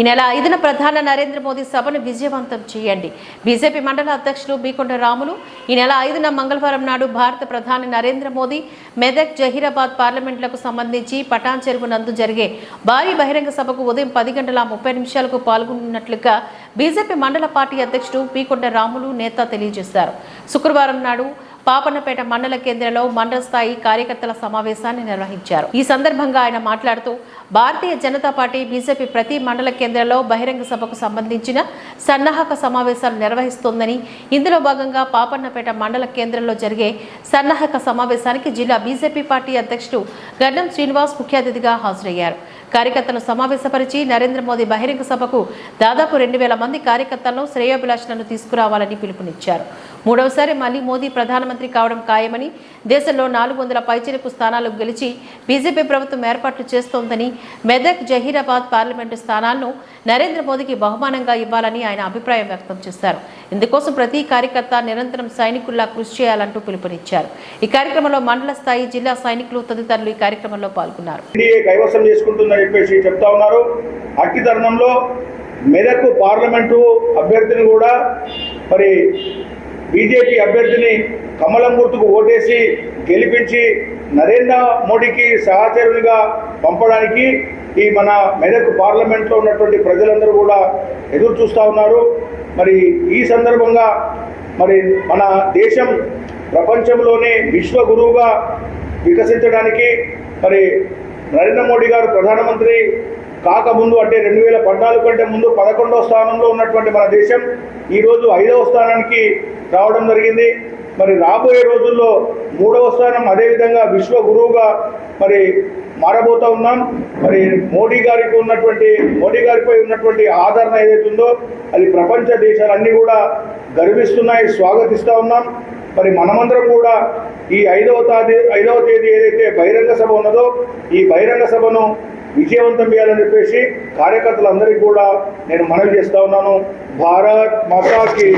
ఈ నెల ఐదున ప్రధాన నరేంద్ర మోదీ సభను విజయవంతం చేయండి. బీజేపీ మండల అధ్యక్షులు బీకొండ రాములు ఈ నెల ఐదున మంగళవారం నాడు భారత ప్రధాని నరేంద్ర మోదీ మెదక్ జహీరాబాద్ పార్లమెంట్లకు సంబంధించి పటాన్ చెరువు నందు జరిగే భారీ బహిరంగ సభకు ఉదయం పది గంటల ముప్పై నిమిషాలకు పాల్గొన్నట్లుగా బీజేపీ మండల పార్టీ అధ్యక్షుడు బీకొండ రాములు నేత తెలియజేశారు. శుక్రవారం నాడు పాపన్నపేట మండల కేంద్రంలో మండల స్థాయి కార్యకర్తల సమావేశాన్ని నిర్వహించారు. ఈ సందర్భంగా ఆయన మాట్లాడుతూ భారతీయ జనతా పార్టీ బీజేపీ ప్రతి మండల కేంద్రంలో బహిరంగ సభకు సంబంధించిన సన్నాహక సమావేశాలు నిర్వహిస్తోందని ఇందులో భాగంగా పాపన్నపేట మండల కేంద్రంలో జరిగే సన్నాహక సమావేశానికి జిల్లా బీజేపీ పార్టీ అధ్యక్షుడు గడ్డం శ్రీనివాస్ ముఖ్య అతిథిగా హాజరయ్యారు. కార్యకర్తలను సమావేశపరిచి నరేంద్ర మోదీ బహిరంగ సభకు దాదాపు రెండు వేల మంది కార్యకర్తలను శ్రేయోభిలాషులను తీసుకురావాలని పిలుపునిచ్చారు. మూడవసారి మళ్ళీ మోదీ ప్రధానమంత్రి కావడం ఖాయమని దేశంలో నాలుగు వందల పైచిలకు స్థానాలు గెలిచి బీజేపీ ప్రభుత్వం ఏర్పాట్లు చేస్తోందని మెదక్ జహీరాబాద్ పార్లమెంటు స్థానాలను నరేంద్ర మోదీకి బహుమానంగా ఇవ్వాలని ఆయన అభిప్రాయం వ్యక్తం చేశారు. ఇందుకోసం ప్రతి కార్యకర్త నిరంతరం సైనికుల్లా కృషి చేయాలంటూ పిలుపునిచ్చారు. ఈ కార్యక్రమంలో మండల స్థాయి జిల్లా సైనికులు తదితరులు ఈ కార్యక్రమంలో పాల్గొన్నారు. కైవసం చేసుకుంటుందని చెప్పేసి చెప్తా ఉన్నారు. అట్టి తరుణంలో మెదక్ పార్లమెంటు అభ్యర్థిని కూడా మరి బీజేపీ అభ్యర్థిని కమలం గుర్తుకు ఓటేసి గెలిపించి నరేంద్ర మోడీకి సహచరునిగా పంపడానికి ఈ మన మెదక్ పార్లమెంట్లో ఉన్నటువంటి ప్రజలందరూ కూడా ఎదురు చూస్తూ ఉన్నారు. మరి ఈ సందర్భంగా మరి మన దేశం ప్రపంచంలోనే విశ్వ గురువుగా వికసించడానికి మరి నరేంద్ర మోడీ గారు ప్రధానమంత్రి కాకముందు అంటే రెండు వేల పద్నాలుగు కంటే ముందు పదకొండవ స్థానంలో ఉన్నటువంటి మన దేశం ఈరోజు ఐదవ స్థానానికి రావడం జరిగింది. మరి రాబోయే రోజుల్లో మూడవ స్థానం అదేవిధంగా విశ్వ గురువుగా మరి మారబోతా ఉన్నాం. మరి మోడీ గారికి ఉన్నటువంటి మోడీ గారిపై ఉన్నటువంటి ఆదరణ ఏదైతుందో అది ప్రపంచ దేశాలన్నీ కూడా గర్విస్తున్నాయి స్వాగతిస్తూ ఉన్నాం. మరి మనమందరం కూడా ఈ ఐదవ తేదీ ఐదవ తేదీ ఏదైతే బహిరంగ సభ ఉన్నదో ఈ బహిరంగ సభను విజయవంతం చేయాలని చెప్పేసి కార్యకర్తలందరికీ కూడా నేను మనవి చేస్తా ఉన్నాను. భారత్ మాతాకి